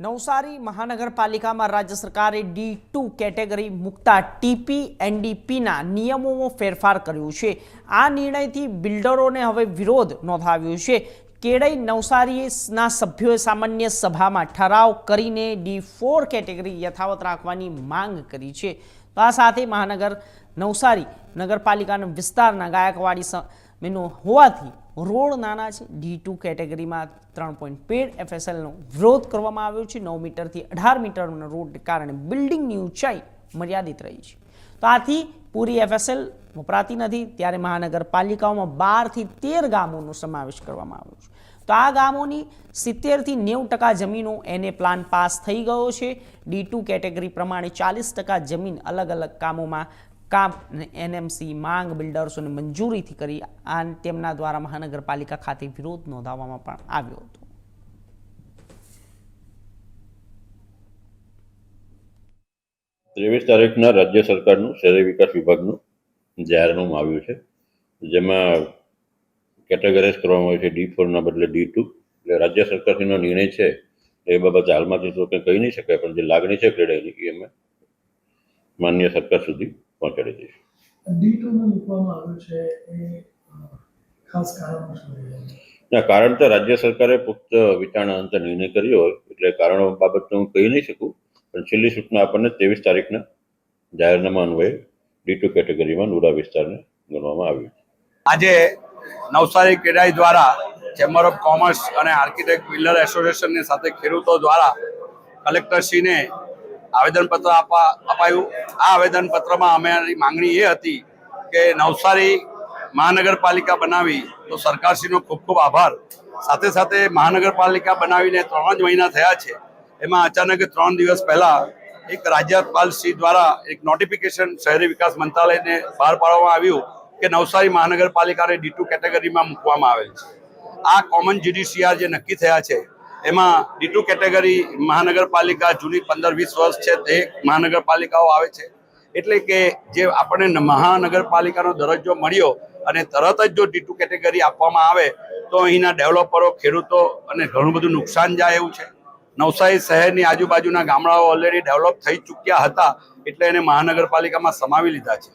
નવસારી મહાનગરપાલિકામાં રાજ્ય સરકારે ડી ટુ કેટેગરી મૂકતા ટીપી, એનડીપીના નિયમોમાં ફેરફાર કર્યો છે. આ નિર્ણયથી બિલ્ડરોને હવે વિરોધ નોંધાવ્યો છે. કેળઈ નવસારીના સભ્યોએ સામાન્ય સભામાં ઠરાવ કરીને ડી ફોર કેટેગરી યથાવત રાખવાની માંગ કરી છે. તો આ સાથે મહાનગર નવસારી નગરપાલિકાના વિસ્તારના ગાયકવાડી સમીનો હોવાથી રોડ નાના છે. ડી ટુ કેટેગરીમાં ત્રણ પોઈન્ટ પેડ એફએસએલનો વિરોધ કરવામાં આવ્યો છે. નવ મીટરથી અઢાર મીટરના રોડને કારણે બિલ્ડિંગની ઊંચાઈ મર્યાદિત રહી છે. તો આથી પૂરી એફએસએલ વપરાતી નથી. ત્યારે મહાનગરપાલિકાઓમાં બારથી તેર ગામોનો સમાવેશ કરવામાં આવ્યો છે. તો આ ગામોની સિત્તેરથી નેવું ટકા જમીનો એને પ્લાન પાસ થઈ ગયો છે. ડી ટુ કેટેગરી પ્રમાણે ચાલીસ ટકા જમીન અલગ અલગ કામોમાં કામ એનએમસી માંગ બિલ્ડર્સોને મંજૂરીથી કરી આ તેમના દ્વારા મહાનગરપાલિકા ખાતે વિરોધ નોંધાવવામાં પણ આવ્યો હતો. ત્રેવીસ તારીખના રાજ્ય સરકારનું, શહેરી વિકાસ વિભાગનું જાહેરનામું આવ્યું છે. જેમાં કેટેગરાઇઝ કરવામાં આવ્યું છે ડી ફોરના બદલે ડી ટુ. એટલે રાજ્ય સરકારનો નિર્ણય છે એ બાબતે હાલમાંથી તો કંઈ કહી નહીં શકાય, પણ જે લાગણી છે ક્રેડાઈની એ અમે માન્ય સરકાર સુધી પહોંચાડી દઈશું ડી મૂકવામાં આવ્યું છે એ ખાસ કારણ ના કારણ તો રાજ્ય સરકારે પુખ્ત વિચારણા અંતે નિર્ણય કર્યો હોય એટલે કારણો બાબત હું કહી નહીં શકું પણ છેલ્લી સૂચના આપણને ત્રેવીસ તારીખના જાહેરનામા અન્વયે ડી ટુ કેટેગરીમાં નુરા વિસ્તારને ગણવામાં આવ્યું આજે નવસારી કેડાઈ દ્વારા ચેમ્બર ઓફ કોમર્સ અને આર્કિટેક્ટ બિલ્ડર એસોસિએશનની સાથે ખેડૂતો દ્વારા કલેક્ટરશ્રીને આવેદનપત્ર આપવા અપાયું. આ આવેદનપત્રમાં અમારી માંગણી એ હતી કે નવસારી મહાનગરપાલિકા બનાવી તો સરકારશ્રીનો ખૂબ ખૂબ આભાર. સાથે સાથે મહાનગરપાલિકા બનાવીને ત્રણ જ મહિના થયા છે. એમાં અચાનક ત્રણ દિવસ પહેલા એક રાજ્યપાલ શ્રી દ્વારા એક નોટિફિકેશન શહેરી વિકાસ મંત્રાલયને બહાર પાડવામાં આવ્યું કે નવસારી મહાનગરપાલિકાને ડી ટુ કેટેગરીમાં મૂકવામાં આવેલ છે. આ કોમન જીડીસીઆર જે નક્કી થયા છે એમાં ડી કેટેગરી મહાનગરપાલિકા જૂની પંદર વીસ વર્ષ છે તે મહાનગરપાલિકાઓ આવે છે. એટલે કે જે આપણને મહાનગરપાલિકાનો દરજ્જો મળ્યો અને તરત જ જો ડી કેટેગરી આપવામાં આવે, તો અહીંના ડેવલપરો, ખેડૂતો અને ઘણું બધું નુકસાન જાય એવું છે. નવસારી શહેરની આજુબાજુના ગામડાઓ ઓલરેડી ડેવલપ થઈ ચૂક્યા હતા, એટલે એને મહાનગરપાલિકામાં સમાવી લીધા છે.